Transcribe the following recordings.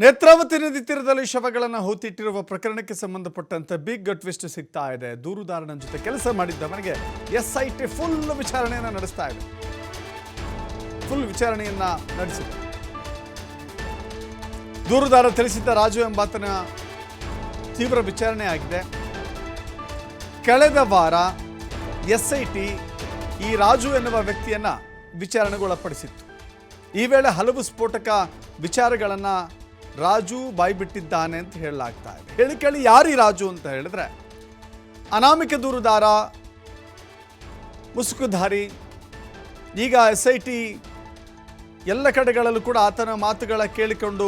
ನೇತ್ರಾವತಿ ನದಿ ತೀರದಲ್ಲಿ ಶವಗಳನ್ನು ಹೂತಿಟ್ಟಿರುವ ಪ್ರಕರಣಕ್ಕೆ ಸಂಬಂಧಪಟ್ಟಂತೆ ಬಿಗ್ ಟ್ವಿಸ್ಟ್ ಸಿಗ್ತಾ ಇದೆ. ದೂರುದಾರನ ಜೊತೆ ಕೆಲಸ ಮಾಡಿದ್ದವನಿಗೆ ಎಸ್ ಐ ಟಿ ಫುಲ್ ವಿಚಾರಣೆಯನ್ನು ನಡೆಸ್ತಾ ಇದೆ. ಫುಲ್ ವಿಚಾರಣೆಯನ್ನ ನಡೆಸಿದೆ. ದೂರುದಾರ ತಿಳಿಸಿದ್ದ ರಾಜು ಎಂಬಾತನ ತೀವ್ರ ವಿಚಾರಣೆ ಆಗಿದೆ. ಕಳೆದ ವಾರ ಎಸ್ ಐ ಟಿ ಈ ರಾಜು ಎನ್ನುವ ವ್ಯಕ್ತಿಯನ್ನ ವಿಚಾರಣೆಗೊಳಪಡಿಸಿತ್ತು. ಈ ವೇಳೆ ಹಲವು ಸ್ಫೋಟಕ ವಿಚಾರಗಳನ್ನು ರಾಜು ಬಾಯ್ಬಿಟ್ಟಿದ್ದಾನೆ ಅಂತ ಹೇಳಲಾಗ್ತಾ ಇದೆ. ಹೇಳಿ ಕೇಳಿ ಯಾರೀ ರಾಜು ಅಂತ ಹೇಳಿದ್ರೆ, ಅನಾಮಿಕ ದೂರುದಾರ, ಮುಸುಕುಧಾರಿ, ಈಗ ಎಸ್ ಐ ಟಿ ಎಲ್ಲ ಕಡೆಗಳಲ್ಲೂ ಕೂಡ ಆತನ ಮಾತುಗಳ ಕೇಳಿಕೊಂಡು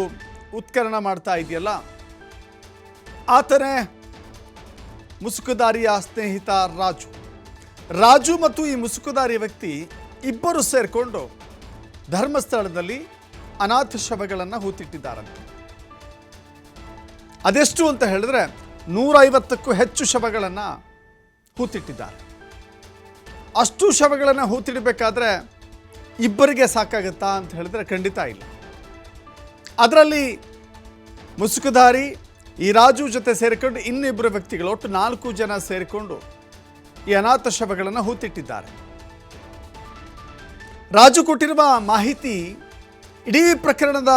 ಉತ್ಕರಣ ಮಾಡ್ತಾ ಇದೆಯಲ್ಲ, ಆತನೇ ಮುಸುಕುದಾರಿಯ ಸ್ನೇಹಿತ ರಾಜು. ರಾಜು ಮತ್ತು ಈ ಮುಸುಕುದಾರಿ ವ್ಯಕ್ತಿ ಇಬ್ಬರು ಸೇರಿಕೊಂಡು ಧರ್ಮಸ್ಥಳದಲ್ಲಿ ಅನಾಥ ಶವಗಳನ್ನು ಹೂತಿಟ್ಟಿದ್ದಾರಂತೆ. ಅದೆಷ್ಟು ಅಂತ ಹೇಳಿದ್ರೆ ನೂರೈವತ್ತಕ್ಕೂ ಹೆಚ್ಚು ಶವಗಳನ್ನು ಹೂತಿಟ್ಟಿದ್ದಾರೆ. ಅಷ್ಟು ಶವಗಳನ್ನು ಹೂತಿಡಬೇಕಾದ್ರೆ ಇಬ್ಬರಿಗೆ ಸಾಕಾಗುತ್ತಾ ಅಂತ ಹೇಳಿದ್ರೆ ಖಂಡಿತ ಇಲ್ಲ. ಅದರಲ್ಲಿ ಮುಸುಕುಧಾರಿ, ಈ ರಾಜು ಜೊತೆ ಸೇರಿಕೊಂಡು ಇನ್ನಿಬ್ಬರು ವ್ಯಕ್ತಿಗಳು, ಒಟ್ಟು ನಾಲ್ಕು ಜನ ಸೇರಿಕೊಂಡು ಈ ಅನಾಥ ಶವಗಳನ್ನು ಹೂತಿಟ್ಟಿದ್ದಾರೆ. ರಾಜು ಕೊಟ್ಟಿರುವ ಮಾಹಿತಿ ಇಡೀ ಪ್ರಕರಣದ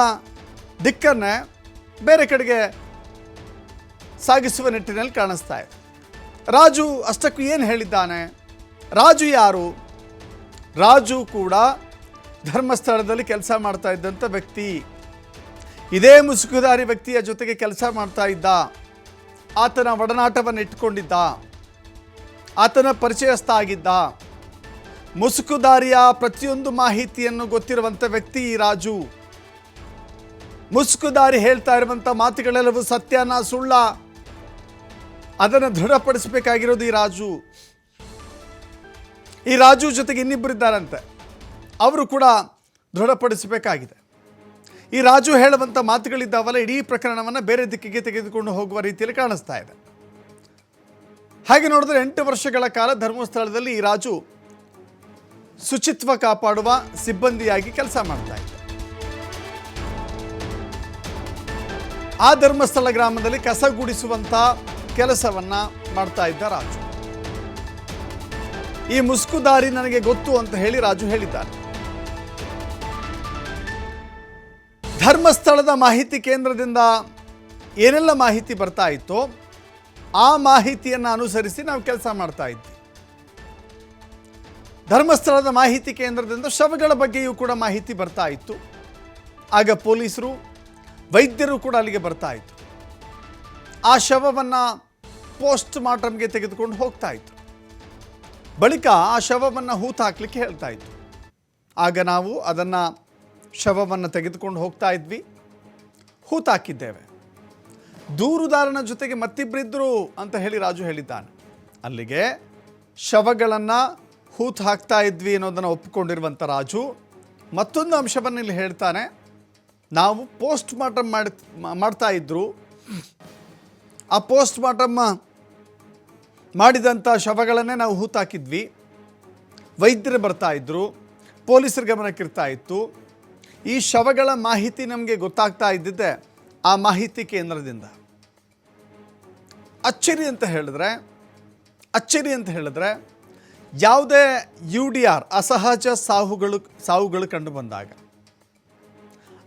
ದಿಕ್ಕನ್ನೇ ಬೇರೆ ಕಡೆಗೆ ಸಾಗಿಸುವ ನಿಟ್ಟಿನಲ್ಲಿ ಕಾಣಿಸ್ತಾ ಇದೆ. ರಾಜು ಅಷ್ಟಕ್ಕೂ ಏನು ಹೇಳಿದ್ದಾನೆ? ರಾಜು ಯಾರು? ರಾಜು ಕೂಡ ಧರ್ಮಸ್ಥಳದಲ್ಲಿ ಕೆಲಸ ಮಾಡ್ತಾ ಇದ್ದಂಥ ವ್ಯಕ್ತಿ. ಇದೇ ಮುಸುಕುದಾರಿ ವ್ಯಕ್ತಿಯ ಜೊತೆಗೆ ಕೆಲಸ ಮಾಡ್ತಾ ಇದ್ದ. ಆತನ ಒಡನಾಟವನ್ನು ಇಟ್ಕೊಂಡಿದ್ದ. ಆತನ ಪರಿಚಯಸ್ಥ ಆಗಿದ್ದ ಮುಸುಕುದಾರಿಯ ಪ್ರತಿಯೊಂದು ಮಾಹಿತಿಯನ್ನು ಗೊತ್ತಿರುವಂಥ ವ್ಯಕ್ತಿ ಈ ರಾಜು. ಮುಸುಕುದಾರಿ ಹೇಳ್ತಾ ಇರುವಂಥ ಮಾತುಗಳೆಲ್ಲವೂ ಸತ್ಯನ ಸುಳ್ಳ. ಅದನ್ನು ದೃಢಪಡಿಸಬೇಕಾಗಿರೋದು ಈ ರಾಜು. ಈ ರಾಜು ಜೊತೆಗೆ ಇನ್ನಿಬ್ಬರು ಇದ್ದಾರಂತೆ. ಅವರು ಕೂಡ ದೃಢಪಡಿಸಬೇಕಾಗಿದೆ. ಈ ರಾಜು ಹೇಳುವಂಥ ಮಾತುಗಳಿದ್ದಾವಲ್ಲ, ಇಡೀ ಪ್ರಕರಣವನ್ನು ಬೇರೆ ದಿಕ್ಕಿಗೆ ತೆಗೆದುಕೊಂಡು ಹೋಗುವ ರೀತಿಯಲ್ಲಿ ಕಾಣಿಸ್ತಾ ಇದೆ. ಹಾಗೆ ನೋಡಿದ್ರೆ ಎಂಟು ವರ್ಷಗಳ ಕಾಲ ಧರ್ಮಸ್ಥಳದಲ್ಲಿ ಈ ರಾಜು ಶುಚಿತ್ವ ಕಾಪಾಡುವ ಸಿಬ್ಬಂದಿಯಾಗಿ ಕೆಲಸ ಮಾಡ್ತಾ ಇದ್ದ. ಆ ಧರ್ಮಸ್ಥಳ ಗ್ರಾಮದಲ್ಲಿ ಕಸ ಗುಡಿಸುವಂತ ಕೆಲಸವನ್ನ ಮಾಡ್ತಾ ಇದ್ದ ರಾಜು. ಈ ಮುಸ್ಕುದಾರಿ ನನಗೆ ಗೊತ್ತು ಅಂತ ಹೇಳಿ ರಾಜು ಹೇಳಿದ್ದಾರೆ. ಧರ್ಮಸ್ಥಳದ ಮಾಹಿತಿ ಕೇಂದ್ರದಿಂದ ಏನೆಲ್ಲ ಮಾಹಿತಿ ಬರ್ತಾ ಇತ್ತೋ ಆ ಮಾಹಿತಿಯನ್ನು ಅನುಸರಿಸಿ ನಾವು ಕೆಲಸ ಮಾಡ್ತಾ ಇದ್ವಿ. ಧರ್ಮಸ್ಥಳದ ಮಾಹಿತಿ ಕೇಂದ್ರದಿಂದ ಶವಗಳ ಬಗ್ಗೆಯೂ ಕೂಡ ಮಾಹಿತಿ ಬರ್ತಾ ಇತ್ತು. ಆಗ ಪೊಲೀಸರು, ವೈದ್ಯರು ಕೂಡ ಅಲ್ಲಿಗೆ ಬರ್ತಾ ಇತ್ತು ಆ ಶವವನ್ನು ಪೋಸ್ಟ್ ಮಾರ್ಟಮ್ಗೆ ತೆಗೆದುಕೊಂಡು ಹೋಗ್ತಾ ಇತ್ತು. ಬಳಿಕ ಆ ಶವವನ್ನು ಹೂತು ಹಾಕ್ಲಿಕ್ಕೆ ಹೇಳ್ತಾ ಇತ್ತು. ಆಗ ನಾವು ಅದನ್ನು ಶವವನ್ನು ತೆಗೆದುಕೊಂಡು ಹೋಗ್ತಾ ಇದ್ವಿ. ಹೂತಾಕಿದ್ದೇವೆ. ದೂರುದಾರನ ಜೊತೆಗೆ ಮತ್ತಿಬ್ಬರಿದ್ದರು ಅಂತ ಹೇಳಿ ರಾಜು ಹೇಳಿದ್ದಾನೆ. ಅಲ್ಲಿಗೆ ಶವಗಳನ್ನು ಹೂತು ಹಾಕ್ತಾ ಇದ್ವಿ ಅನ್ನೋದನ್ನು ಒಪ್ಪಿಕೊಂಡಿರುವಂಥ ರಾಜು ಮತ್ತೊಂದು ಅಂಶವನ್ನು ಇಲ್ಲಿ ಹೇಳ್ತಾನೆ. ನಾವು ಪೋಸ್ಟ್ ಮಾರ್ಟಮ್ ಮಾಡಿ ಮಾಡ್ತಾ ಇದ್ದರು ಆ ಪೋಸ್ಟ್ ಮಾರ್ಟಮ್ಮ ಮಾಡಿದಂಥ ಶವಗಳನ್ನೇ ನಾವು ಹೂತಾಕಿದ್ವಿ. ವೈದ್ಯರು ಬರ್ತಾ ಇದ್ದರು ಪೊಲೀಸರ ಗಮನಕ್ಕಿರ್ತಾ ಇತ್ತು. ಈ ಶವಗಳ ಮಾಹಿತಿ ನಮಗೆ ಗೊತ್ತಾಗ್ತಾ ಇದ್ದಿದ್ದೆ ಆ ಮಾಹಿತಿ ಕೇಂದ್ರದಿಂದ. ಅಚ್ಚರಿ ಅಂತ ಹೇಳಿದ್ರೆ, ಅಚ್ಚರಿ ಅಂತ ಹೇಳಿದ್ರೆ, ಯಾವುದೇ ಯು ಡಿ ಆರ್, ಅಸಹಜ ಸಾವುಗಳು ಸಾವುಗಳು ಕಂಡು ಬಂದಾಗ,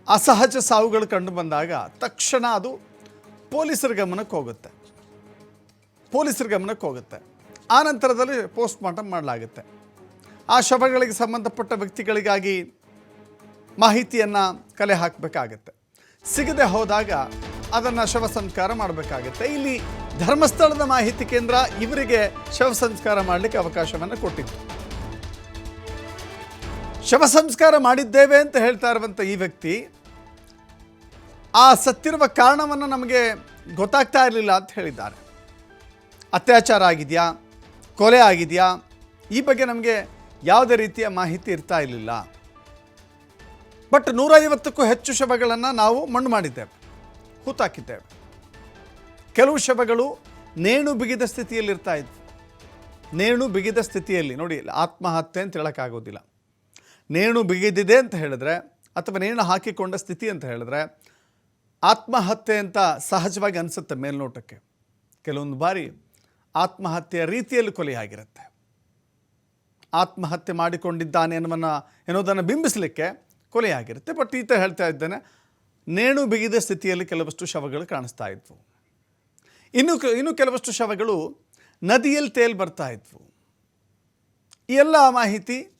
ಅಸಹಜ ಸಾವುಗಳು ಕಂಡು ಬಂದಾಗ ತಕ್ಷಣ ಅದು ಪೊಲೀಸರ ಗಮನಕ್ಕೆ ಹೋಗುತ್ತೆ. ಪೊಲೀಸರ ಗಮನಕ್ಕೆ ಹೋಗುತ್ತೆ. ಆ ನಂತರದಲ್ಲಿ ಪೋಸ್ಟ್ ಮಾರ್ಟಮ್ ಮಾಡಲಾಗುತ್ತೆ. ಆ ಶವಗಳಿಗೆ ಸಂಬಂಧಪಟ್ಟ ವ್ಯಕ್ತಿಗಳಿಗಾಗಿ ಮಾಹಿತಿಯನ್ನು ಕಲೆ ಹಾಕಬೇಕಾಗತ್ತೆ. ಸಿಗದೆ ಹೋದಾಗ ಅದನ್ನು ಶವ ಸಂಸ್ಕಾರ ಮಾಡಬೇಕಾಗತ್ತೆ. ಇಲ್ಲಿ ಧರ್ಮಸ್ಥಳದ ಮಾಹಿತಿ ಕೇಂದ್ರ ಇವರಿಗೆ ಶವ ಸಂಸ್ಕಾರ ಮಾಡಲಿಕ್ಕೆ ಅವಕಾಶವನ್ನು ಕೊಟ್ಟಿತ್ತು. ಶವ ಸಂಸ್ಕಾರ ಮಾಡಿದ್ದೇವೆ ಅಂತ ಹೇಳ್ತಾ ಇರುವಂಥ ಈ ವ್ಯಕ್ತಿ ಆ ಸತ್ತಿರುವ ಕಾರಣವನ್ನು ನಮಗೆ ಗೊತ್ತಾಗ್ತಾ ಇರಲಿಲ್ಲ ಅಂತ ಹೇಳಿದ್ದಾರೆ. ಅತ್ಯಾಚಾರ ಆಗಿದೆಯಾ? ಕೊಲೆ ಆಗಿದೆಯಾ? ಈ ಬಗ್ಗೆ ನಮಗೆ ಯಾವುದೇ ರೀತಿಯ ಮಾಹಿತಿ ಇರ್ತಾ ಇರಲಿಲ್ಲ. ಬಟ್ ನೂರೈವತ್ತಕ್ಕೂ ಹೆಚ್ಚು ಶವಗಳನ್ನು ನಾವು ಮಣ್ಣು ಮಾಡಿದ್ದೇವೆ, ಹೂತಾಕಿದ್ದೇವೆ. ಕೆಲವು ಶವಗಳು ನೇಣು ಬಿಗಿದ ಸ್ಥಿತಿಯಲ್ಲಿ ಇರ್ತಾ ಇದ್ವು. ನೇಣು ಬಿಗಿದ ಸ್ಥಿತಿಯಲ್ಲಿ, ನೋಡಿ, ಆತ್ಮಹತ್ಯೆ ಅಂತ ಹೇಳೋಕ್ಕಾಗೋದಿಲ್ಲ. ನೇಣು ಬಿಗಿದಿದೆ ಅಂತ ಹೇಳಿದ್ರೆ, ಅಥವಾ ನೇಣು ಹಾಕಿಕೊಂಡ ಸ್ಥಿತಿ ಅಂತ ಹೇಳಿದ್ರೆ ಆತ್ಮಹತ್ಯೆ ಅಂತ ಸಹಜವಾಗಿ ಅನಿಸುತ್ತೆ ಮೇಲ್ನೋಟಕ್ಕೆ. ಕೆಲವೊಂದು ಬಾರಿ ಆತ್ಮಹತ್ಯೆಯ ರೀತಿಯಲ್ಲಿ ಕೊಲೆಯಾಗಿರುತ್ತೆ ಆತ್ಮಹತ್ಯೆ ಮಾಡಿಕೊಂಡಿದ್ದಾನೆ ಅನ್ನೋನ್ನ ಎನ್ನುವುದನ್ನು ಬಿಂಬಿಸಲಿಕ್ಕೆ ಕೊಲೆಯಾಗಿರುತ್ತೆ ಬಟ್ ಈತ ಹೇಳ್ತಾ ಇದ್ದೇನೆ, ನೇಣು ಬಿಗಿದ ಸ್ಥಿತಿಯಲ್ಲಿ ಕೆಲವಷ್ಟು ಶವಗಳು ಕಾಣಿಸ್ತಾ ಇದ್ವು. ಇನ್ನು ಇನ್ನು ಕೆಲವಷ್ಟು ಶವಗಳು ನದಿಯಲ್ಲಿ ತೇಲ್ ಬರ್ತಾ ಇದ್ವು. ಎಲ್ಲ ಮಾಹಿತಿ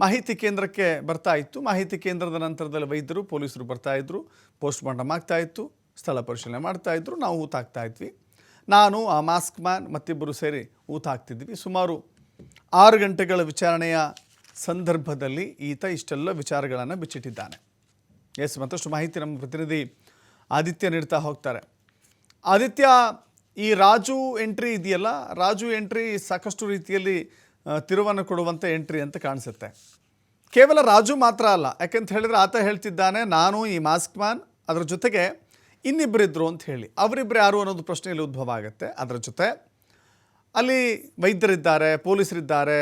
ಮಾಹಿತಿ ಕೇಂದ್ರಕ್ಕೆ ಬರ್ತಾ ಇತ್ತು. ಮಾಹಿತಿ ಕೇಂದ್ರದ ನಂತರದಲ್ಲಿ ವೈದ್ಯರು, ಪೊಲೀಸರು ಬರ್ತಾ ಇದ್ದರು ಪೋಸ್ಟ್ ಮಾರ್ಟಮ್ ಆಗ್ತಾ ಇತ್ತು. ಸ್ಥಳ ಪರಿಶೀಲನೆ ಮಾಡ್ತಾ ಇದ್ದರು ನಾವು ಊತ ಹಾಕ್ತಾ ಇದ್ವಿ. ನಾನು, ಆ ಮಾಸ್ಕ್ ಮ್ಯಾನ್, ಮತ್ತಿಬ್ಬರು ಸೇರಿ ಊತ ಹಾಕ್ತಿದ್ವಿ. ಸುಮಾರು ಆರು ಗಂಟೆಗಳ ವಿಚಾರಣೆಯ ಸಂದರ್ಭದಲ್ಲಿ ಈತ ಇಷ್ಟೆಲ್ಲ ವಿಚಾರಗಳನ್ನು ಬಿಚ್ಚಿಟ್ಟಿದ್ದಾನೆ. ಎಸ್, ಮತ್ತಷ್ಟು ಮಾಹಿತಿ ನಮ್ಮ ಪ್ರತಿನಿಧಿ ಆದಿತ್ಯ ನೀಡ್ತಾ ಹೋಗ್ತಾರೆ. ಆದಿತ್ಯ, ಈ ರಾಜು ಎಂಟ್ರಿ ಇದೆಯಲ್ಲ? ರಾಜು ಎಂಟ್ರಿ ಸಾಕಷ್ಟು ರೀತಿಯಲ್ಲಿ ತಿರುವನ್ನು ಕೊಡುವಂಥ ಎಂಟ್ರಿ ಅಂತ ಕಾಣಿಸುತ್ತೆ. ಕೇವಲ ರಾಜು ಮಾತ್ರ ಅಲ್ಲ, ಯಾಕಂತ ಹೇಳಿದ್ರೆ ಆತ ಹೇಳ್ತಿದ್ದಾನೆ, ನಾನು ಈ ಮಾಸ್ಕ್ ಮ್ಯಾನ್ ಅದರ ಜೊತೆಗೆ ಇನ್ನಿಬ್ಬರಿದ್ರು ಅಂತ ಹೇಳಿ. ಅವರಿಬ್ಬರು ಯಾರು ಅನ್ನೋದು ಪ್ರಶ್ನೆಯಲ್ಲಿ ಉದ್ಭವ ಆಗುತ್ತೆ. ಅದರ ಜೊತೆ ಅಲ್ಲಿ ವೈದ್ಯರಿದ್ದಾರೆ, ಪೊಲೀಸರಿದ್ದಾರೆ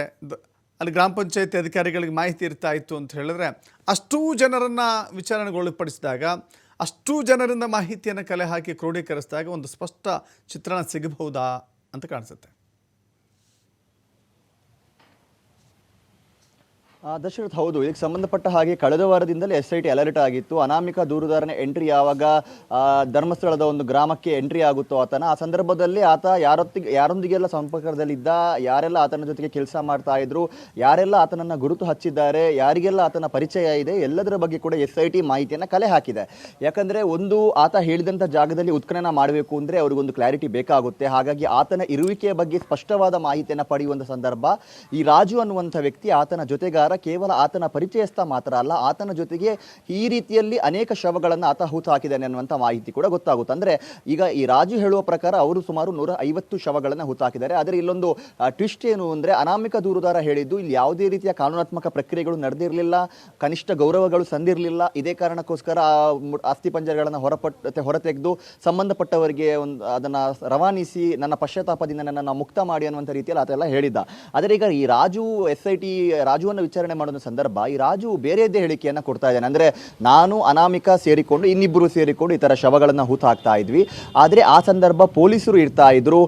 ಅಲ್ಲಿ ಗ್ರಾಮ ಪಂಚಾಯತಿ ಅಧಿಕಾರಿಗಳಿಗೆ ಮಾಹಿತಿ ಇರ್ತಾ ಇತ್ತು ಅಂತ ಹೇಳಿದ್ರೆ, ಅಷ್ಟೂ ಜನರನ್ನು ವಿಚಾರಣೆಗೊಳಪಡಿಸಿದಾಗ, ಅಷ್ಟೂ ಜನರಿಂದ ಮಾಹಿತಿಯನ್ನು ಕಲೆ ಹಾಕಿ ಕ್ರೋಢೀಕರಿಸಿದಾಗ ಒಂದು ಸ್ಪಷ್ಟ ಚಿತ್ರಣ ಸಿಗಬಹುದಾ ಅಂತ ಕಾಣಿಸುತ್ತೆ. ದಶರಥ್ ಹೌದು. ಇದಕ್ಕೆ ಸಂಬಂಧಪಟ್ಟ ಹಾಗೆ ಕಳೆದ ವಾರದಿಂದಲೇ ಎಸ್ ಐ ಟಿ ಅಲರ್ಟ್ ಆಗಿತ್ತು. ಅನಾಮಿಕ ದೂರುದಾರನ ಎಂಟ್ರಿ ಯಾವಾಗ ಧರ್ಮಸ್ಥಳದ ಒಂದು ಗ್ರಾಮಕ್ಕೆ ಎಂಟ್ರಿ ಆಗುತ್ತೋ ಆತನ, ಆ ಸಂದರ್ಭದಲ್ಲಿ ಆತ ಯಾರೊತ್ತಿಗೆ, ಯಾರೊಂದಿಗೆಲ್ಲ ಸಂಪರ್ಕದಲ್ಲಿದ್ದ, ಯಾರೆಲ್ಲ ಆತನ ಜೊತೆಗೆ ಕೆಲಸ ಮಾಡ್ತಾ ಇದ್ರು, ಯಾರೆಲ್ಲ ಆತನನ್ನು ಗುರುತು ಹಚ್ಚಿದ್ದಾರೆ, ಯಾರಿಗೆಲ್ಲ ಆತನ ಪರಿಚಯ ಇದೆ, ಎಲ್ಲದರ ಬಗ್ಗೆ ಕೂಡ ಎಸ್ ಐ ಟಿ ಮಾಹಿತಿಯನ್ನು ಕಲೆ ಹಾಕಿದೆ. ಯಾಕಂದರೆ ಒಂದು ಆತ ಹೇಳಿದಂಥ ಜಾಗದಲ್ಲಿ ಉತ್ಖನನ ಮಾಡಬೇಕು ಅಂದರೆ ಅವ್ರಿಗೊಂದು ಕ್ಲಾರಿಟಿ ಬೇಕಾಗುತ್ತೆ. ಹಾಗಾಗಿ ಆತನ ಇರುವಿಕೆಯ ಬಗ್ಗೆ ಸ್ಪಷ್ಟವಾದ ಮಾಹಿತಿಯನ್ನು ಪಡೆಯುವಂಥ ಸಂದರ್ಭ ಈ ರಾಜು ಅನ್ನುವಂಥ ವ್ಯಕ್ತಿ ಆತನ ಜೊತೆಗಾರ ಕೇವಲ ಆತನ ಪರಿಚಯಸ್ಥ ಮಾತ್ರ ಅಲ್ಲ, ಆತನ ಜೊತೆಗೆ ಈ ರೀತಿಯಲ್ಲಿ ಅನೇಕ ಶವಗಳನ್ನು ಆತ ಹೂತು ಹಾಕಿದ್ದಾನೆ ಅನ್ನುವಂಥ ಮಾಹಿತಿ ಕೂಡ ಗೊತ್ತಾಗುತ್ತೆ. ಅಂದ್ರೆ ಈಗ ಈ ರಾಜು ಹೇಳುವ ಪ್ರಕಾರ ಅವರು ಸುಮಾರು ನೂರ ಐವತ್ತು ಶವಗಳನ್ನು ಹೂತು ಹಾಕಿದ್ದಾರೆ ಆದರೆ ಇಲ್ಲೊಂದು ಟ್ವಿಸ್ಟ್ ಏನು ಅಂದ್ರೆ ಅನಾಮಿಕ ದೂರುದಾರ ಹೇಳಿದ್ದು ಇಲ್ಲಿ ಯಾವುದೇ ರೀತಿಯ ಕಾನೂನಾತ್ಮಕ ಪ್ರಕ್ರಿಯೆಗಳು ನಡೆದಿರಲಿಲ್ಲ, ಕನಿಷ್ಠ ಗೌರವಗಳು ಸಂದಿರಲಿಲ್ಲ. ಇದೇ ಕಾರಣಕ್ಕೋಸ್ಕರ, ಆ ಅಸ್ಥಿ ಪಂಜರಗಳನ್ನು ಹೊರಪಟ್ಟ, ಹೊರತೆಗೆದು ಸಂಬಂಧಪಟ್ಟವರಿಗೆ ಒಂದು, ಅದನ್ನ ರವಾನಿಸಿ, ನನ್ನ ಪಶ್ಚಾತ್ತಾಪದಿಂದ ನನ್ನನ್ನು ಮುಕ್ತ ಮಾಡಿ ಅನ್ನುವಂಥ ರೀತಿಯಲ್ಲಿ ಆತ ಹೇಳಿದ್ದ. ಆದರೆ ಈಗ ಈ ರಾಜು, ಎಸ್ ಐ ಟಿ, ರಾಜುವನ್ನು ವಿಚಾರಣೆ ಮಾಡುವ ಸಂದರ್ಭ, ಈ ರಾಜು ಬೇರೆಯದ್ದೇ ಹೇಳಿಕೆಯನ್ನು ಕೊಡ್ತಾ ಇದ್ದಾನೆ. ಅಂದರೆ ನಾನು ಅನಾಮಿಕ ಸೇರಿಕೊಂಡು ಇನ್ನಿಬ್ಬರು ಸೇರಿಕೊಂಡು ಈ ಥರ ಶವಗಳನ್ನು ಹೂತು ಹಾಕ್ತಾ ಇದ್ವಿ. ಆದರೆ ಆ ಸಂದರ್ಭ ಪೊಲೀಸರು ಇರ್ತಾ ಇದ್ರು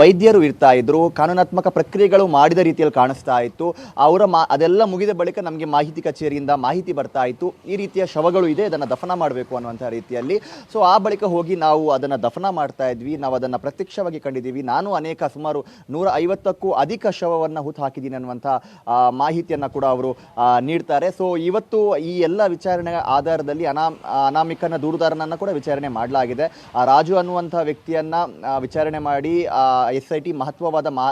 ವೈದ್ಯರು ಇರ್ತಾ ಇದ್ರು, ಕಾನೂನಾತ್ಮಕ ಪ್ರಕ್ರಿಯೆಗಳು ಮಾಡಿದ ರೀತಿಯಲ್ಲಿ ಕಾಣಿಸ್ತಾ ಇತ್ತು. ಅವರ ಮಾ, ಅದೆಲ್ಲ ಮುಗಿದ ಬಳಿಕ ನಮಗೆ ಮಾಹಿತಿ ಕಚೇರಿಯಿಂದ ಮಾಹಿತಿ ಬರ್ತಾ ಇತ್ತು. ಈ ರೀತಿಯ ಶವಗಳು ಇದೆ ಅದನ್ನು ದಫನ ಮಾಡಬೇಕು ಅನ್ನುವಂಥ ರೀತಿಯಲ್ಲಿ. ಸೊ ಆ ಬಳಿಕ ಹೋಗಿ ನಾವು ಅದನ್ನು ದಫನ ಮಾಡ್ತಾ ಇದ್ವಿ. ನಾವು ಅದನ್ನು ಪ್ರತ್ಯಕ್ಷವಾಗಿ ಕಂಡಿದ್ದೀವಿ. ನಾನು ಅನೇಕ ಸುಮಾರು ನೂರ ಐವತ್ತಕ್ಕೂ ಅಧಿಕ ಶವವನ್ನು ಹೂತು ಹಾಕಿದ್ದೀನಿ ಅನ್ನುವಂಥ ಮಾಹಿತಿಯನ್ನು ಕೂಡ ಅವರು ನೀಡ್ತಾರೆ. ಸೊ ಇವತ್ತು ಈ ಎಲ್ಲ ವಿಚಾರಣೆ ಆಧಾರದಲ್ಲಿ ಅನಾ ಅನಾಮಿಕನ ದೂರುದಾರನನ್ನು ಕೂಡ ವಿಚಾರಣೆ ಮಾಡಲಾಗಿದೆ. ರಾಜು ಅನ್ನುವಂಥ ವ್ಯಕ್ತಿಯನ್ನ ವಿಚಾರಣೆ ಮಾಡಿ ಎಸ್ ಐ ಟಿ ಮಹತ್ವವಾದ ಮಾ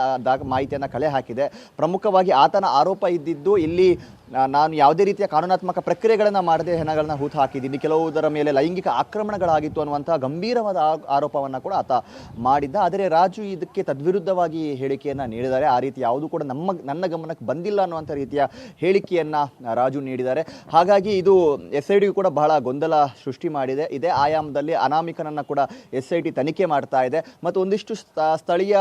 ಮಾಹಿತಿಯನ್ನು ಕಲೆ ಹಾಕಿದೆ. ಪ್ರಮುಖವಾಗಿ ಆತನ ಆರೋಪ ಇದ್ದಿದ್ದು ಇಲ್ಲಿ ನಾನು ಯಾವುದೇ ರೀತಿಯ ಕಾನೂನಾತ್ಮಕ ಪ್ರಕ್ರಿಯೆಗಳನ್ನು ಮಾಡದೆ ಹೆಣಗಳನ್ನ ಹೂತು ಹಾಕಿದ್ದೀನಿ. ಕೆಲವುದರ ಮೇಲೆ ಲೈಂಗಿಕ ಆಕ್ರಮಣಗಳಾಗಿತ್ತು ಅನ್ನುವಂಥ ಗಂಭೀರವಾದ ಆರೋಪವನ್ನು ಕೂಡ ಆತ ಮಾಡಿದ್ದ. ಆದರೆ ರಾಜು ಇದಕ್ಕೆ ತದ್ವಿರುದ್ಧವಾಗಿ ಹೇಳಿಕೆಯನ್ನು ನೀಡಿದ್ದಾರೆ. ಆ ರೀತಿ ಯಾವುದು ಕೂಡ ನಮ್ಮ ನನ್ನ ಗಮನಕ್ಕೆ ಬಂದಿಲ್ಲ ಅನ್ನುವಂಥ ರೀತಿಯ ಹೇಳಿಕೆಯನ್ನು ರಾಜು ನೀಡಿದ್ದಾರೆ. ಹಾಗಾಗಿ ಇದು ಎಸ್ ಐ ಕೂಡ ಬಹಳ ಗೊಂದಲ ಸೃಷ್ಟಿ ಮಾಡಿದೆ. ಇದೇ ಆಯಾಮದಲ್ಲಿ ಅನಾಮಿಕನನ್ನು ಕೂಡ ಎಸ್ ಐ ಟಿ ತನಿಖೆ ಮಾಡ್ತಾ ಇದೆ. ಮತ್ತು ಒಂದಿಷ್ಟು ಸ್ಥ- ಸ್ಥಳೀಯ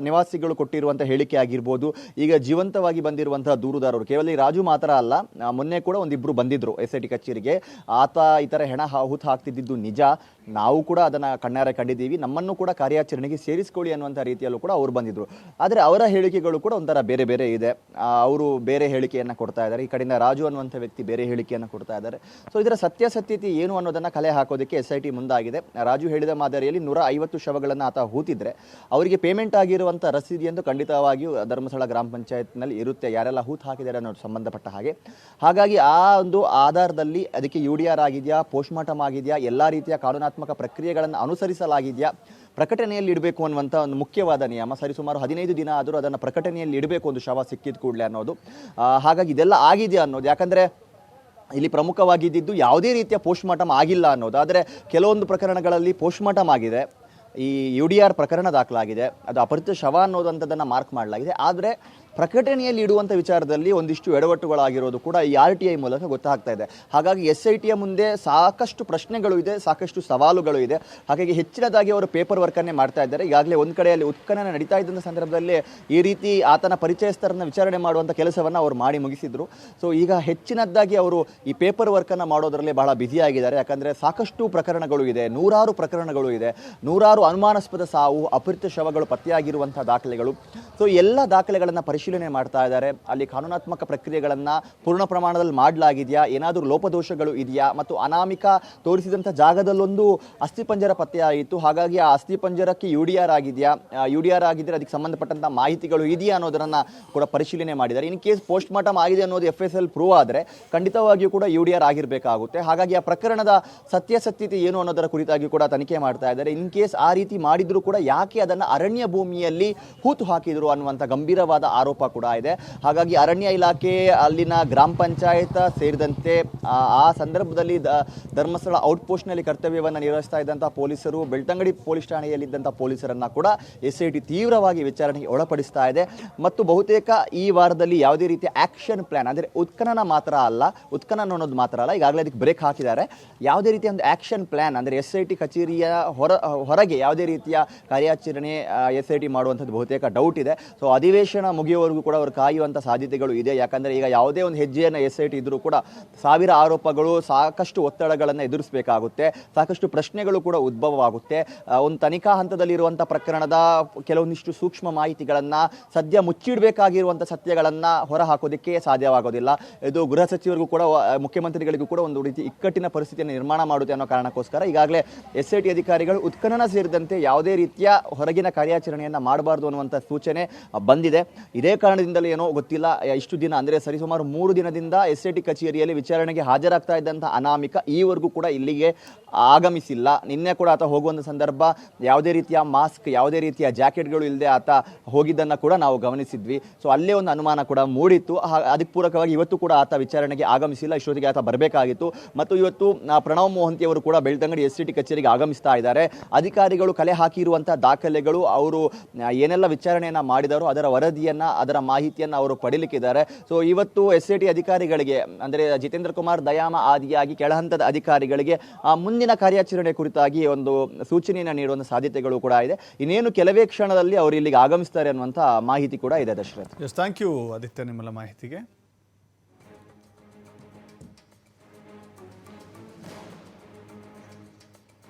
ನಿವಾಸಿಗಳು ಕೊಟ್ಟಿರುವಂಥ ಹೇಳಿಕೆ ಆಗಿರ್ಬೋದು. ಈಗ ಜೀವಂತವಾಗಿ ಬಂದಿರುವಂತಹ ದೂರುದಾರರು, ಕೇವಲ ಈ ರಾಜು ಮಾತ್ರ ಅಲ್ಲ ಮೊನ್ನೆ ಕೂಡ ಒಂದಿಬ್ರು ಬಂದಿದ್ರು ಎಸ್ ಐ ಟಿ ಕಚೇರಿಗೆ. ಆತ ಈ ಥರ ಹೆಣ ಹಾಹುತ ಹಾಕ್ತಿದ್ದಿದ್ದು ನಿಜ. ನಾವು ಕೂಡ ಅದನ್ನ ಕಣ್ಣಾರೆ ಕಂಡಿದ್ದೀವಿ. ನಮ್ಮನ್ನು ಕೂಡ ಕಾರ್ಯಾಚರಣೆಗೆ ಸೇರಿಸ್ಕೊಳ್ಳಿ ಅನ್ನುವಂಥ ರೀತಿಯಲ್ಲೂ ಕೂಡ ಅವರು ಬಂದಿದ್ರು. ಆದರೆ ಅವರ ಹೇಳಿಕೆಗಳು ಕೂಡ ಒಂಥರ ಬೇರೆ ಬೇರೆ ಇದೆ. ಅವರು ಬೇರೆ ಹೇಳಿಕೆಯನ್ನು ಕೊಡ್ತಾ ಇದ್ದಾರೆ. ಈ ಕಡೆಯಿಂದ ರಾಜು ಅನ್ನುವಂಥ ವ್ಯಕ್ತಿ ಬೇರೆ ಹೇಳಿಕೆಯನ್ನು ಕೊಡ್ತಾ ಇದ್ದಾರೆ. ಸೊ ಇದರ ಸತ್ಯಾಸತ್ಯತೆ ಏನು ಅನ್ನೋದನ್ನ ಕಲೆ ಹಾಕೋದಕ್ಕೆ ಎಸ್ ಐ ಟಿ ಮುಂದಾಗಿದೆ. ರಾಜು ಹೇಳಿದ ಮಾದರಿಯಲ್ಲಿ ನೂರ ಐವತ್ತು ಶವಗಳನ್ನು ಆತ ಹೂತಿದ್ರೆ, ಅವರಿಗೆ ಪೇಮೆಂಟ್ ಆಗಿರುವಂಥ ರಸೀದಿಯಂದು ಖಂಡಿತವಾಗಿಯೂ ಧರ್ಮಸ್ಥಳ ಗ್ರಾಮ ಪಂಚಾಯತ್ನಲ್ಲಿ ಇರುತ್ತೆ. ಯಾರೆಲ್ಲ ಹೂತು ಹಾಕಿದ್ದಾರೆ ಅನ್ನೋದು ಸಂಬಂಧಪಟ್ಟ ಹಾಗೆ. ಹಾಗಾಗಿ ಆ ಒಂದು ಆಧಾರದಲ್ಲಿ ಅದಕ್ಕೆ ಯು ಡಿ ಆರ್ ಆಗಿದೆಯಾ ಪೋಸ್ಟ್ ಮಾರ್ಟಮ್ ಆಗಿದೆಯಾ, ಎಲ್ಲ ರೀತಿಯ ಕಾನೂನಾತ್ಮಕ ಪ್ರಕ್ರಿಯೆಗಳನ್ನು ಅನುಸರಿಸಲಾಗಿದೆಯಾ, ಪ್ರಕಟಣೆಯಲ್ಲಿ ಇಡಬೇಕು ಅನ್ನುವಂಥ ಒಂದು ಮುಖ್ಯವಾದ ನಿಯಮ. ಸರಿಸುಮಾರು ಹದಿನೈದು ದಿನ ಆದರೂ ಅದನ್ನು ಪ್ರಕಟಣೆಯಲ್ಲಿ ಇಡಬೇಕು ಒಂದು ಶವ ಸಿಕ್ಕಿದ ಕೂಡಲೇ ಅನ್ನೋದು. ಹಾಗಾಗಿ ಇದೆಲ್ಲ ಆಗಿದೆಯಾ ಅನ್ನೋದು. ಯಾಕಂದರೆ ಇಲ್ಲಿ ಪ್ರಮುಖವಾಗಿದ್ದು ಯಾವುದೇ ರೀತಿಯ ಪೋಸ್ಟ್ ಮಾರ್ಟಮ್ ಆಗಿಲ್ಲ ಅನ್ನೋದು. ಆದರೆ ಕೆಲವೊಂದು ಪ್ರಕರಣಗಳಲ್ಲಿ ಪೋಸ್ಟ್ ಮಾರ್ಟಮ್ ಆಗಿದೆ. ಈ ಯು ಡಿ ಆರ್ ಪ್ರಕರಣ ದಾಖಲಾಗಿದೆ. ಅದು ಅಪರಿಚಿತ ಶವ ಅನ್ನೋದಂಥದ್ದನ್ನು ಮಾರ್ಕ್ ಮಾಡಲಾಗಿದೆ. ಆದರೆ ಪ್ರಕಟಣೆಯಲ್ಲಿ ಇಡುವಂಥ ವಿಚಾರದಲ್ಲಿ ಒಂದಿಷ್ಟು ಎಡವಟ್ಟುಗಳಾಗಿರೋದು ಕೂಡ ಈ ಆರ್ ಟಿ ಐ ಮೂಲಕ ಗೊತ್ತಾಗ್ತಾ ಇದೆ. ಹಾಗಾಗಿ ಎಸ್ ಐ ಟಿಯ ಮುಂದೆ ಸಾಕಷ್ಟು ಪ್ರಶ್ನೆಗಳು ಇದೆ, ಸಾಕಷ್ಟು ಸವಾಲುಗಳು ಇದೆ. ಹಾಗಾಗಿ ಹೆಚ್ಚಿನದಾಗಿ ಅವರು ಪೇಪರ್ ವರ್ಕನ್ನೇ ಮಾಡ್ತಾ ಇದ್ದಾರೆ. ಈಗಾಗಲೇ ಒಂದು ಕಡೆಯಲ್ಲಿ ಉತ್ಖನನ ನಡೀತಾ ಇದ್ದಂಥ ಸಂದರ್ಭದಲ್ಲಿ ಈ ರೀತಿ ಆತನ ಪರಿಚಯಸ್ಥರನ್ನ ವಿಚಾರಣೆ ಮಾಡುವಂಥ ಕೆಲಸವನ್ನು ಅವರು ಮಾಡಿ ಮುಗಿಸಿದ್ರು. ಸೊ ಈಗ ಹೆಚ್ಚಿನದ್ದಾಗಿ ಅವರು ಈ ಪೇಪರ್ ವರ್ಕನ್ನು ಮಾಡೋದರಲ್ಲಿ ಬಹಳ ಬ್ಯುಸಿಯಾಗಿದ್ದಾರೆ ಯಾಕಂದರೆ ಸಾಕಷ್ಟು ಪ್ರಕರಣಗಳು ಇದೆ, ನೂರಾರು ಪ್ರಕರಣಗಳು ಇದೆ, ನೂರಾರು ಅನುಮಾನಾಸ್ಪದ ಸಾವು ಅಪರಿತ ಶವಗಳು ಪತ್ತೆಯಾಗಿರುವಂಥ ದಾಖಲೆಗಳು. ಸೊ ಎಲ್ಲ ದಾಖಲೆಗಳನ್ನು ಪರಿಶೀಲನೆ ಮಾಡ್ತಾ ಇದ್ದಾರೆ. ಅಲ್ಲಿ ಕಾನೂನಾತ್ಮಕ ಪ್ರಕ್ರಿಯೆಗಳನ್ನು ಪೂರ್ಣ ಪ್ರಮಾಣದಲ್ಲಿ ಮಾಡಲಾಗಿದೆಯಾ? ಏನಾದರೂ ಲೋಪದೋಷಗಳು ಇದೆಯಾ? ಮತ್ತು ಅನಾಮಿಕ ತೋರಿಸಿದಂಥ ಜಾಗದಲ್ಲೊಂದು ಅಸ್ಥಿಪಂಜರ ಪತ್ತೆಯಾಯಿತು. ಹಾಗಾಗಿ ಆ ಅಸ್ಥಿಪಂಜರಕ್ಕೆ ಯು ಡಿ ಆರ್ ಆಗಿದೆಯಾ? ಯು ಡಿ ಆರ್ ಆಗಿದ್ದರೆ ಅದಕ್ಕೆ ಸಂಬಂಧಪಟ್ಟಂಥ ಮಾಹಿತಿಗಳು ಇದೆಯಾ ಅನ್ನೋದನ್ನು ಕೂಡ ಪರಿಶೀಲನೆ ಮಾಡಿದ್ದಾರೆ. ಇನ್ ಕೇಸ್ ಪೋಸ್ಟ್ ಮಾರ್ಟಮ್ ಆಗಿದೆ ಅನ್ನೋದು ಎಫ್ ಎಸ್ ಎಲ್ ಪ್ರೂವ್ ಆದರೆ ಖಂಡಿತವಾಗಿಯೂ ಕೂಡ ಯು ಡಿ ಆರ್ ಆಗಿರಬೇಕಾಗುತ್ತೆ. ಹಾಗಾಗಿ ಆ ಪ್ರಕರಣದ ಸತ್ಯಾಸತ್ಯತೆ ಏನು ಅನ್ನೋದರ ಕುರಿತಾಗಿ ಕೂಡ ತನಿಖೆ ಮಾಡ್ತಾ ಇದ್ದಾರೆ. ಇನ್ ಕೇಸ್ ಆ ರೀತಿ ಮಾಡಿದರೂ ಕೂಡ ಯಾಕೆ ಅದನ್ನು ಅರಣ್ಯ ಭೂಮಿಯಲ್ಲಿ ಹೂತು ಹಾಕಿದರು ಅನ್ನುವಂಥ ಗಂಭೀರವಾದ ಆರೋಪ ಕೂಡ ಇದೆ. ಹಾಗಾಗಿ ಅರಣ್ಯ ಇಲಾಖೆ ಅಲ್ಲಿನ ಗ್ರಾಮ ಪಂಚಾಯತ್ ಸೇರಿದಂತೆ, ಆ ಸಂದರ್ಭದಲ್ಲಿ ಧರ್ಮಸ್ಥಳ ಔಟ್ ಪೋಸ್ಟ್ನಲ್ಲಿ ಕರ್ತವ್ಯವನ್ನು ನಿರ್ವಹಿಸ್ತಾ ಇದ್ದಂಥ ಪೊಲೀಸರು, ಬೆಳ್ತಂಗಡಿ ಪೊಲೀಸ್ ಠಾಣೆಯಲ್ಲಿದ್ದಂಥ ಪೊಲೀಸರನ್ನ ಕೂಡ ಎಸ್ ಐ ಟಿ ತೀವ್ರವಾಗಿ ವಿಚಾರಣೆಗೆ ಒಳಪಡಿಸ್ತಾ ಇದೆ. ಮತ್ತು ಬಹುತೇಕ ಈ ವಾರದಲ್ಲಿ ಯಾವುದೇ ರೀತಿಯ ಆಕ್ಷನ್ ಪ್ಲಾನ್, ಅಂದರೆ ಉತ್ಖನನ ಮಾತ್ರ ಅಲ್ಲ, ಉತ್ಖನನ ಅನ್ನೋದು ಮಾತ್ರ ಅಲ್ಲ, ಈಗಾಗಲೇ ಅದಕ್ಕೆ ಬ್ರೇಕ್ ಹಾಕಿದ್ದಾರೆ. ಯಾವುದೇ ರೀತಿಯ ಒಂದು ಆಕ್ಷನ್ ಪ್ಲಾನ್, ಅಂದರೆ ಎಸ್ ಐ ಟಿ ಕಚೇರಿಯ ಹೊರ, ಹೊರಗೆ ಯಾವುದೇ ರೀತಿಯ ಕಾರ್ಯಾಚರಣೆ ಎಸ್ ಐ ಟಿ ಮಾಡುವಂಥದ್ದು ಬಹುತೇಕ ಡೌಟ್ ಇದೆ. ಸೊ, ಅಧಿವೇಶನ ಮುಗಿಯುವವರೆಗೂ ಕೂಡ ಅವರು ಕಾಯುವಂಥ ಸಾಧ್ಯತೆಗಳು ಇದೆ. ಯಾಕಂದರೆ ಈಗ ಯಾವುದೇ ಒಂದು ಹೆಜ್ಜೆಯನ್ನು ಎಸ್ ಐ ಟಿ ಇದ್ರೂ ಕೂಡ ಸಾವಿರ ಆರೋಪಗಳು ಸಾಕಷ್ಟು ಒತ್ತಡಗಳನ್ನು ಎದುರಿಸಬೇಕಾಗುತ್ತೆ. ಸಾಕಷ್ಟು ಪ್ರಶ್ನೆಗಳು ಕೂಡ ಉದ್ಭವವಾಗುತ್ತೆ. ಒಂದು ತನಿಖಾ ಹಂತದಲ್ಲಿರುವಂಥ ಪ್ರಕರಣದ ಕೆಲವೊಂದಿಷ್ಟು ಸೂಕ್ಷ್ಮ ಮಾಹಿತಿಗಳನ್ನು ಸದ್ಯ ಮುಚ್ಚಿಡಬೇಕಾಗಿರುವಂಥ ಸತ್ಯಗಳನ್ನು ಹೊರಹಾಕೋದಕ್ಕೆ ಸಾಧ್ಯವಾಗೋದಿಲ್ಲ. ಇದು ಗೃಹ ಸಚಿವರಿಗೂ ಕೂಡ ಮುಖ್ಯಮಂತ್ರಿಗಳಿಗೂ ಕೂಡ ಒಂದು ರೀತಿ ಇಕ್ಕಟ್ಟಿನ ಪರಿಸ್ಥಿತಿಯನ್ನು ನಿರ್ಮಾಣ ಮಾಡುತ್ತೆ ಅನ್ನೋ ಕಾರಣಕ್ಕೋಸ್ಕರ ಈಗಾಗಲೇ ಎಸ್ ಐ ಟಿ ಅಧಿಕಾರಿಗಳು ಉತ್ಖನನ ಸೇರಿದಂತೆ ಯಾವುದೇ ರೀತಿಯ ಹೊರಗಿನ ಕಾರ್ಯಾಚರಣೆಯನ್ನು ಮಾಡಬಾರ್ದು ಅನ್ನುವಂಥ ಸೂಚನೆ ಬಂದಿದೆ. ಇದೇ ಕಾರಣದಿಂದಲೇ ಏನೋ ಗೊತ್ತಿಲ್ಲ. ಇಷ್ಟು ದಿನ ಅಂದರೆ ಸರಿಸುಮಾರು ಮೂರು ದಿನದಿಂದ ಎಸ್ ಐ ಟಿ ಕಚೇರಿಯಲ್ಲಿ ವಿಚಾರಣೆಗೆ ಹಾಜರಾಗ್ತಾ ಇದ್ದಂಥ ಅನಾಮಿಕ ಈವರೆಗೂ ಕೂಡ ಇಲ್ಲಿಗೆ ಆಗಮಿಸಿಲ್ಲ. ನಿನ್ನೆ ಕೂಡ ಆತ ಹೋಗುವಂಥ ಸಂದರ್ಭ, ಯಾವುದೇ ರೀತಿಯ ಮಾಸ್ಕ್, ಯಾವುದೇ ರೀತಿಯ ಜಾಕೆಟ್ಗಳು ಇಲ್ಲದೆ ಆತ ಹೋಗಿದ್ದನ್ನು ಕೂಡ ನಾವು ಗಮನಿಸಿದ್ವಿ. ಸೊ, ಅಲ್ಲೇ ಒಂದು ಅನುಮಾನ ಕೂಡ ಮೂಡಿತ್ತು. ಅದಕ್ಕೆ ಪೂರಕವಾಗಿ ಇವತ್ತು ಕೂಡ ಆತ ವಿಚಾರಣೆಗೆ ಆಗಮಿಸಿಲ್ಲ. ಇಷ್ಟೊತ್ತಿಗೆ ಆತ ಬರಬೇಕಾಗಿತ್ತು. ಮತ್ತು ಇವತ್ತು ಪ್ರಣವ್ ಮೋಹಂತಿ ಅವರು ಕೂಡ ಬೆಳ್ತಂಗಡಿ ಎಸ್ ಸಿ ಟಿ ಕಚೇರಿಗೆ ಆಗಮಿಸ್ತಾ ಇದ್ದಾರೆ. ಅಧಿಕಾರಿಗಳು ಕಲೆ ಹಾಕಿರುವಂಥ ದಾಖಲೆಗಳು, ಅವರು ಏನೆಲ್ಲ ವಿಚಾರಣೆಯನ್ನು ಮಾಡಿದಾರೋ ಅದರ ವರದಿಯನ್ನು ಅದರ ಮಾಹಿತಿಯನ್ನು ಅವರು ಪಡೀಲಿಕ್ಕಿದ್ದಾರೆ. ಸೊ ಇವತ್ತು ಎಸ್ ಟಿ ಅಧಿಕಾರಿಗಳಿಗೆ, ಅಂದರೆ ಜಿತೇಂದ್ರ ಕುಮಾರ್ ದಯಾಮ ಆದಿಯಾಗಿ ಕೆಳಹಂತದ ಅಧಿಕಾರಿಗಳಿಗೆ ಮುಂದಿನ ಕಾರ್ಯಾಚರಣೆ ಕುರಿತಾಗಿ ಒಂದು ಸೂಚನೆಯನ್ನು ನೀಡುವಂಥ ಸಾಧ್ಯತೆಗಳು ಕೂಡ ಇದೆ. ಇನ್ನೇನು ಕೆಲವೇ ಕ್ಷಣದಲ್ಲಿ ಅವರು ಇಲ್ಲಿಗೆ ಆಗಮಿಸ್ತಾರೆ ಅನ್ನುವಂಥ ಮಾಹಿತಿ ಕೂಡ ಇದೆ ದಶರಥ್. ಥ್ಯಾಂಕ್ ಯು ಆದಿತ್ಯ ನಿಮ್ಮೆಲ್ಲ ಮಾಹಿತಿಗೆ.